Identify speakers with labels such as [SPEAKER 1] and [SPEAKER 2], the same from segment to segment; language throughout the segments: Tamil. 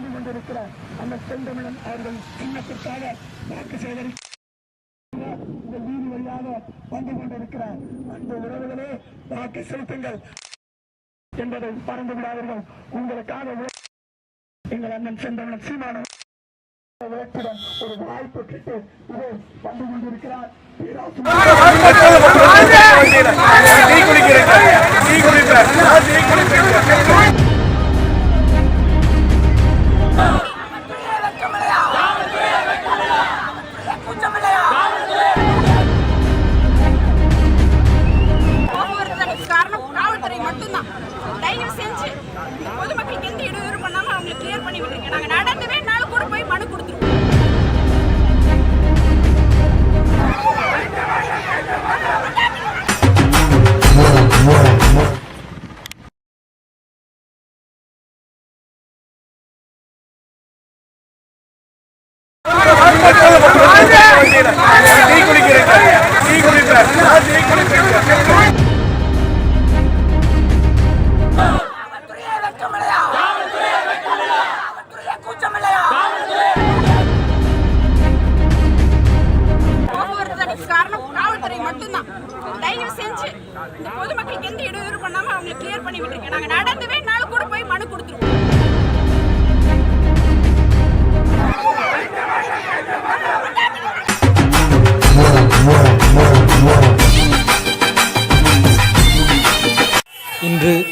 [SPEAKER 1] நடந்து கொண்டிருக்கிற அந்த செந்தமிழன் அவர்கள் சின்னத்திற்காக வாக்கு சேகரி இந்த வீதி வழியாக வந்து கொண்டிருக்கிற அந்த உறவுகளே வாக்கு செலுத்துங்கள் என்பதை பறந்து விடாதீர்கள் உங்களுக்காக எங்கள் அண்ணன் செந்தமிழன் சீமான ஒரு வாய்ப்பு கிட்டு இதை வந்து கொண்டிருக்கிறார் பேராசிரியர்
[SPEAKER 2] காவல்துறையே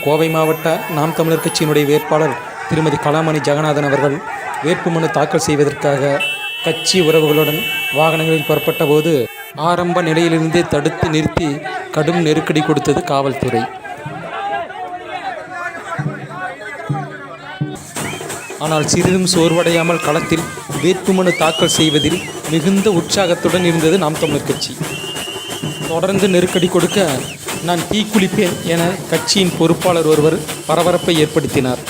[SPEAKER 3] கோவை மாவட்ட நாம் தமிழர் கட்சியினுடைய வேட்பாளர் திருமதி கலாமணி ஜெகநாதன் அவர்கள் வேட்புமனு தாக்கல் செய்வதற்காக கட்சி உறவுகளுடன் வாகனங்களில் புறப்பட்ட போது ஆரம்ப நிலையிலிருந்தே தடுத்து நிறுத்தி கடும் நெருக்கடி கொடுத்தது காவல்துறை. ஆனால் சிறிதும் சோர்வடையாமல் களத்தில் வேட்புமனு தாக்கல் செய்வதில் மிகுந்த உற்சாகத்துடன் இருந்தது நாம் தமிழர் கட்சி. தொடர்ந்து நெருக்கடி கொடுக்க நான் தீக்குளிப்பேன் என கட்சியின் பொறுப்பாளர் ஒருவர் பரபரப்பை ஏற்படுத்தினார்.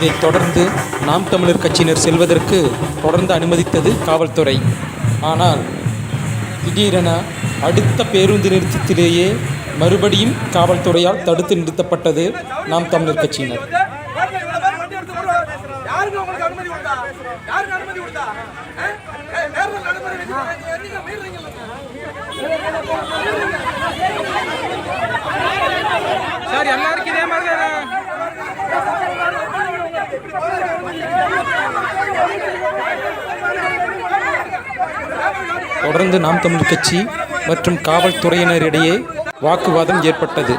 [SPEAKER 3] இதைத் தொடர்ந்து நாம் தமிழர் கட்சியினர் செல்வதற்கு தொடர்ந்து அனுமதித்தது காவல்துறை. ஆனால் திடீரென அடுத்த பேருந்து நிறுத்தத்திலேயே மறுபடியும் காவல்துறையால் தடுத்து நிறுத்தப்பட்டது நாம் தமிழர் கட்சியினர்.
[SPEAKER 4] சார் எல்லாருக்கும் இதே மாதிரி
[SPEAKER 3] தொடர்ந்து நாம் தமிழ் கட்சி மற்றும் காவல்துறையினரிடையே வாக்குவாதம் ஏற்பட்டது.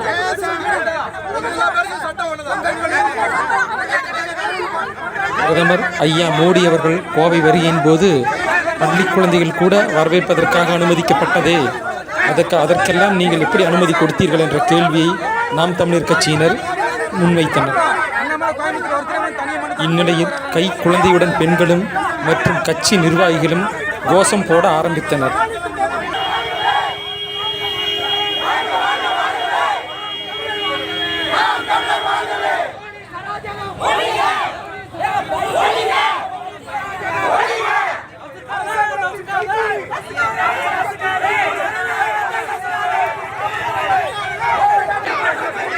[SPEAKER 3] பிரதமர் ஐயா மோடி அவர்கள் கோவை வருகையின் போது பள்ளி குழந்தைகள் கூட வரவேற்பதற்காக அனுமதிக்கப்பட்டதே. அதற்கு அதற்கெல்லாம் நீங்கள் எப்படி அனுமதி கொடுத்தீர்கள் என்ற கேள்வியை நாம் தமிழர் கட்சியினர் முன்வைத்தனர். இந்நிலையில் கை குழந்தையுடன் பெண்களும் மற்றும் கட்சி நிர்வாகிகளும் கோஷம் போட ஆரம்பித்தனர்.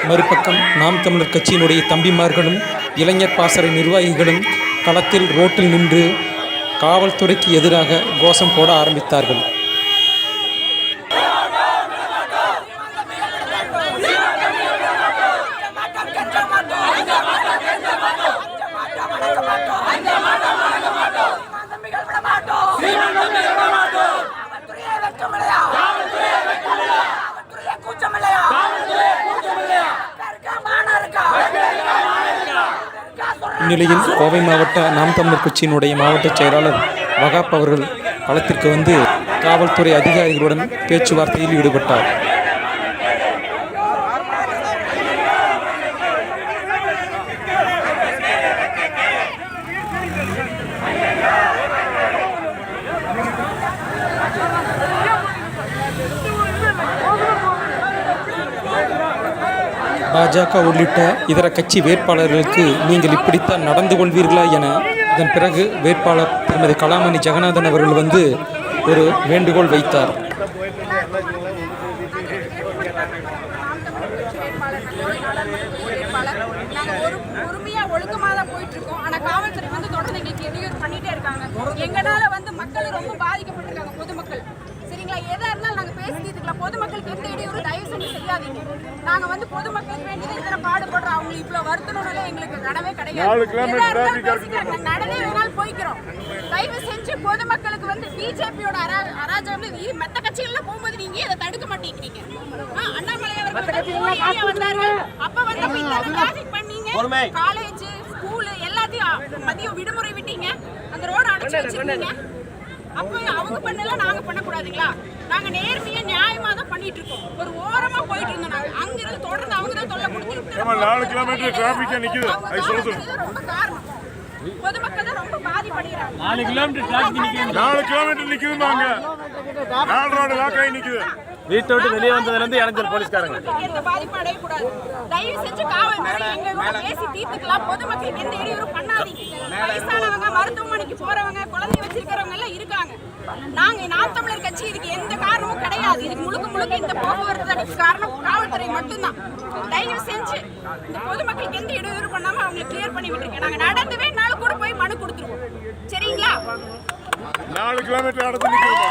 [SPEAKER 3] மறுபக்கம் நாம் தமிழர் கட்சியினுடைய தம்பிமார்களும் இளைஞர் பாசறை நிர்வாகிகளும் களத்தில் ரோட்டில் நின்று காவல்துறைக்கு எதிராக கோஷம் போட ஆரம்பித்தார்கள்.
[SPEAKER 2] காவல்துறையே
[SPEAKER 3] இந்நிலையில் கோவை மாவட்ட நாம் தமிழர் கட்சியினுடைய மாவட்ட செயலாளர் வகாப் அவர்கள் களத்திற்கு வந்து காவல்துறை அதிகாரிகளுடன் பேச்சுவார்த்தையில் ஈடுபட்டார். பாஜக உள்ளிட்ட இதர கட்சி வேட்பாளர்களுக்கு நீங்கள் இப்படித்தான் நடந்து கொள்வீர்களா என அதன் பிறகு வேட்பாளர் திருமதி கலாமணி ஜெகநாதன் அவர்கள் வந்து ஒரு வேண்டுகோள் வைத்தார்.
[SPEAKER 2] நாங்க காவல்துறை வந்து தொடர்ந்து எங்களுக்கு இடையூறு பண்ணிட்டே இருக்காங்க. எங்கனால வந்து மக்கள் ரொம்ப பாதிக்கப்பட்டிருக்காங்க பொதுமக்கள். சரிங்களா எதா இருந்தாலும் நாங்க பேசி பொதுமக்களுக்கு எந்த இடையூறு தயவு செஞ்சு செய்யாதீங்க. நாங்க வந்து பொதுமக்களுக்கு வேண்டியது இத்தனை பாடுபடுறோம் அவங்க இவ்வளவு வருத்தணும்னால எங்களுக்கு கனவே கிடையாது. நடந்தே வேணாலும் போய்க்கிறோம். தயவு செஞ்சு பொதுமக்களுக்கு வந்து பிஜேபியோட அராஜகம் இது மத்த கட்சிகள்ல போகும்போது நீங்க இதை தடுக்க மாட்டேங்கிறீங்க? அண்ணாமலை அவர்கள் வந்து ஏன் வந்தாரு. அப்ப வந்து பண்ணீங்க. காலேஜ் ஸ்கூல் எல்லாத்தையும் மதியம் விடுமுறை விட்டீங்க. அந்த ரோட அடைச்சு வச்சிருக்கீங்க. அப்போ அவங்க பண்ணல நாங்க பண்ணக்கூடாதுங்களா? நாங்க நேர்மையா நியாயமா தான் பண்ணிட்டு இருக்கோம் ஒரு ஓரமா போயிட்டு இருந்தோம் நாங்க. அங்க இருந்து தொடர்ந்து அவங்க தான் தொல்லை
[SPEAKER 5] ஏம்மா, நாலு கிலோமீட்டர்.
[SPEAKER 2] காவல்துறை தான் ரொம்ப காரணம். பொதுமக்கள் தான் ரொம்ப பாதிப்படுகிறாங்க.
[SPEAKER 5] நாலு கிலோமீட்டர் நிக்குதுமாங்க நாலு ரோடு லாக்காய் நிக்குது.
[SPEAKER 6] வீட்டை விட்டு வெளியே வந்ததுல இருந்து இளைஞர் போலீஸ்காரங்க.
[SPEAKER 2] எந்த பாதிப்பும் அடையக்கூடாது. தயவு செஞ்சு காவல்துறை எங்களோட பேசி தீர்த்துக்கலாம். பொதுமக்களுக்கு எந்த இடையூறும் பண்ணாதீங்க. வயசானவங்க மருத்துவமனைக்கு போறவங்க குழந்தை வச்சிருக்கிறவங்க எல்லாம் இருக்காங்க. நாங்க நாம் தமிழர் கட்சி இதுக்கு எந்த காரணமும் கிடையாது. இதுக்கு முழுக்க முழுக்க இந்த போக்குவரத்து காரணம் காவல்துறை மட்டும்தான். தயவு செஞ்சு இந்த பொதுமக்களுக்கு எந்த இடையூறு பண்ணாம அவங்களை கிளியர் பண்ணி விட்டுருக்கேன் நாங்க நடந்து வேணாலும் கூட போய் மனு கொடுத்துருவோம். சரிங்களா?
[SPEAKER 5] நாலு கிலோமீட்டர் நிக்குதுமா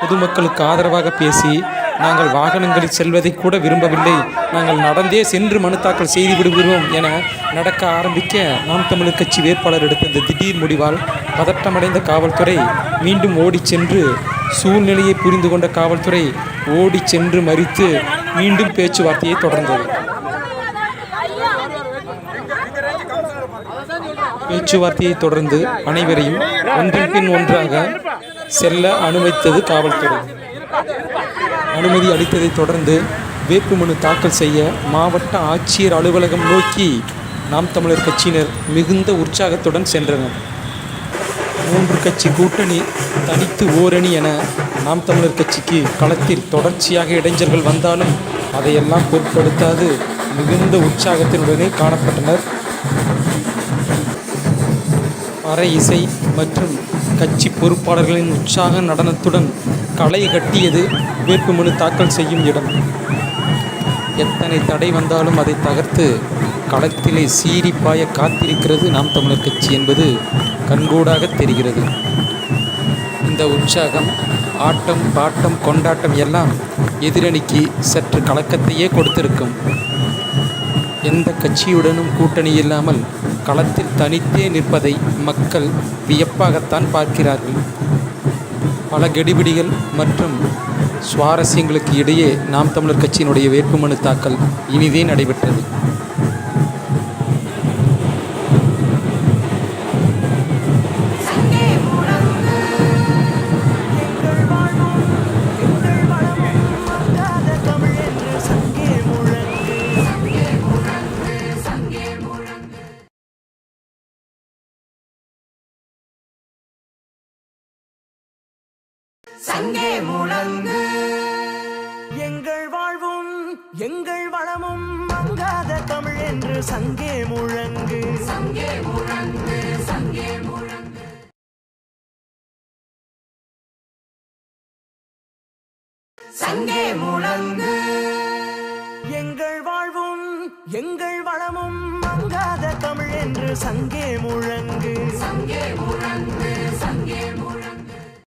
[SPEAKER 3] பொதுமக்களுக்கு ஆதரவாக பேசி நாங்கள் வாகனங்களில் செல்வதை கூட விரும்பவில்லை. நாங்கள் நடந்தே சென்று மனு தாக்கல் செய்து விடுகிறோம் என நடக்க ஆரம்பிக்க நாம் தமிழர் கட்சி வேட்பாளர் எடுத்த இந்த திடீர் முடிவால் பதட்டமடைந்த காவல்துறை மீண்டும் ஓடிச் சென்று சூழ்நிலையை புரிந்து கொண்ட காவல்துறை ஓடிச் சென்று மறித்து மீண்டும் பேச்சுவார்த்தையை தொடர்ந்தது. பேச்சுவார்த்தையை தொடர்ந்து அனைவரையும் ஒன்றின் பின் ஒன்றாக செல்ல அனுமதித்தது காவல்துறை. அனுமதி அளித்ததைத் தொடர்ந்து வேட்புமனு தாக்கல் செய்ய மாவட்ட ஆட்சியர் அலுவலகம் நோக்கி நாம் தமிழர் கட்சியினர் மிகுந்த உற்சாகத்துடன் சென்றனர். மூன்று கட்சி கூட்டணி தனித்து ஓரணி என நாம் தமிழர் கட்சிக்கு களத்தில் தொடர்ச்சியாக இடைஞ்சல்கள் வந்தாலும் அதையெல்லாம் பொருட்படுத்தாது மிகுந்த உற்சாகத்தினுடனே காணப்பட்டனர். அரை இசை மற்றும் கட்சி பொறுப்பாளர்களின் உற்சாக நடனத்துடன் களை கட்டியது வேட்புமனு தாக்கல் செய்யும் இடம். எத்தனை தடை வந்தாலும் அதை தகர்த்து களத்திலே சீறி பாய காத்திருக்கிறது நாம் தமிழர் கட்சி என்பது கண்கூடாக தெரிகிறது. இந்த உற்சாகம் ஆட்டம் பாட்டம் கொண்டாட்டம் எல்லாம் எதிரணிக்கு சற்று கலக்கத்தையே கொடுத்திருக்கும். எந்த கட்சியுடனும் கூட்டணி இல்லாமல் களத்தில் தனித்தே நிற்பதை மக்கள் வியப்பாகத்தான் பார்க்கிறார்கள். பல கெடிபிடிகள் மற்றும் சுவாரஸ்யங்களுக்கு இடையே நாம் தமிழர் கட்சியினுடைய வேட்புமனு தாக்கல் இனிதே நடைபெற்றது.
[SPEAKER 7] எங்கள் வாழ்வும் எங்கள் வளமும் மங்காத தமிழ் என்று சங்கே முழங்கு. சங்கே முழங்கு எங்கள் வாழ்வும் எங்கள் வளமும் மங்காத தமிழ் என்று சங்கே முழங்கு.